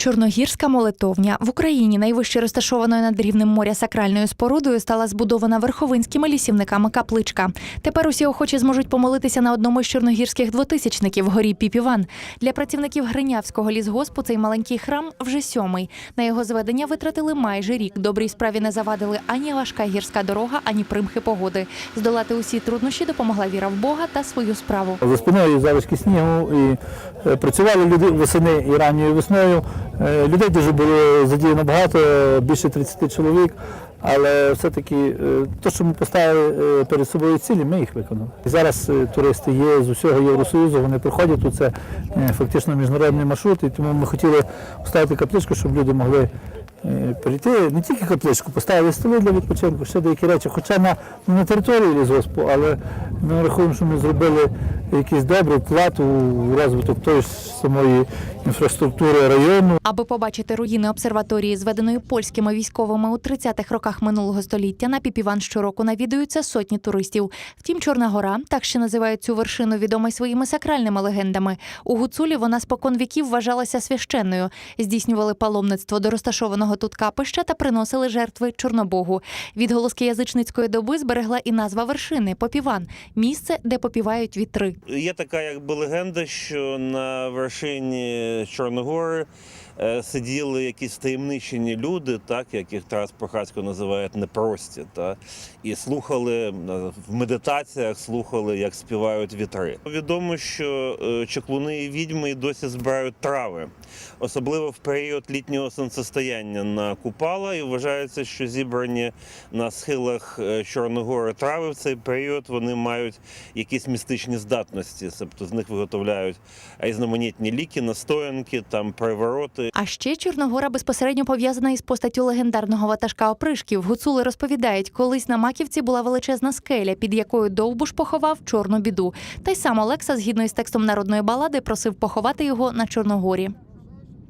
Чорногірська молитовня в Україні найвище розташованою над рівнем моря сакральною спорудою стала збудована верховинськими лісівниками капличка. Тепер усі охочі зможуть помолитися на одному з чорногірських двотисячників горі Піпіван. Для працівників Гринявського лісгоспу цей маленький храм вже сьомий. На його зведення витратили майже рік. Добрій справі не завадили ані важка гірська дорога, ані примхи погоди. Здолати усі труднощі допомогла віра в Бога та свою справу. За спиною залишки снігу і е, працювали люди восени і ранньою весною. Е, Людей дуже було задіяно багато, більше 30 чоловік. Але все-таки те, що ми поставили е, перед собою цілі, ми їх виконали. Зараз е, туристи є з усього Євросоюзу, вони приходять тут. Це фактично міжнародний маршрут, і тому ми хотіли поставити капличку, щоб люди могли е, перейти. Не тільки капличку, поставили столи для відпочинку, ще деякі речі, хоча на, не на території лісгоспу, але ми рахуємо, що ми зробили якийсь добрий вклад у розвиток тої самої інфраструктури району. Аби побачити руїни обсерваторії, зведеної польськими військовими у 30-х роках минулого століття, на Піпіван щороку навідуються сотні туристів. Втім, Чорна гора, так ще називають цю вершину, відома своїми сакральними легендами. У Гуцулі вона спокон віків вважалася священною. Здійснювали паломництво до розташованого тут капища та приносили жертви Чорнобогу. Відголоски язичницької доби зберегла і назва вершини Попіван місце, де попівають вітри. Є така якби легенда, що на вершині Чорногори сиділи якісь таємничені люди, так яких Тарас Прохацько називає непрості, та і слухали е, в медитаціях, слухали, як співають вітри. Відомо, що е, чаклуни і відьми і досі збирають трави, особливо в період літнього сонцестояння на Купала, і вважається, що зібрані на схилах е, Чорногори трави в цей період вони мають якісь містичні здатності, тобто з них виготовляють різноманітні ліки, настоянки, там привороти. А ще Чорногора безпосередньо пов'язана із постаттю легендарного ватажка опришків. Гуцули розповідають, колись на Маківці була величезна скеля, під якою Довбуш поховав чорну біду. Та й сам Олекса, згідно із текстом народної балади, просив поховати його на Чорногорі.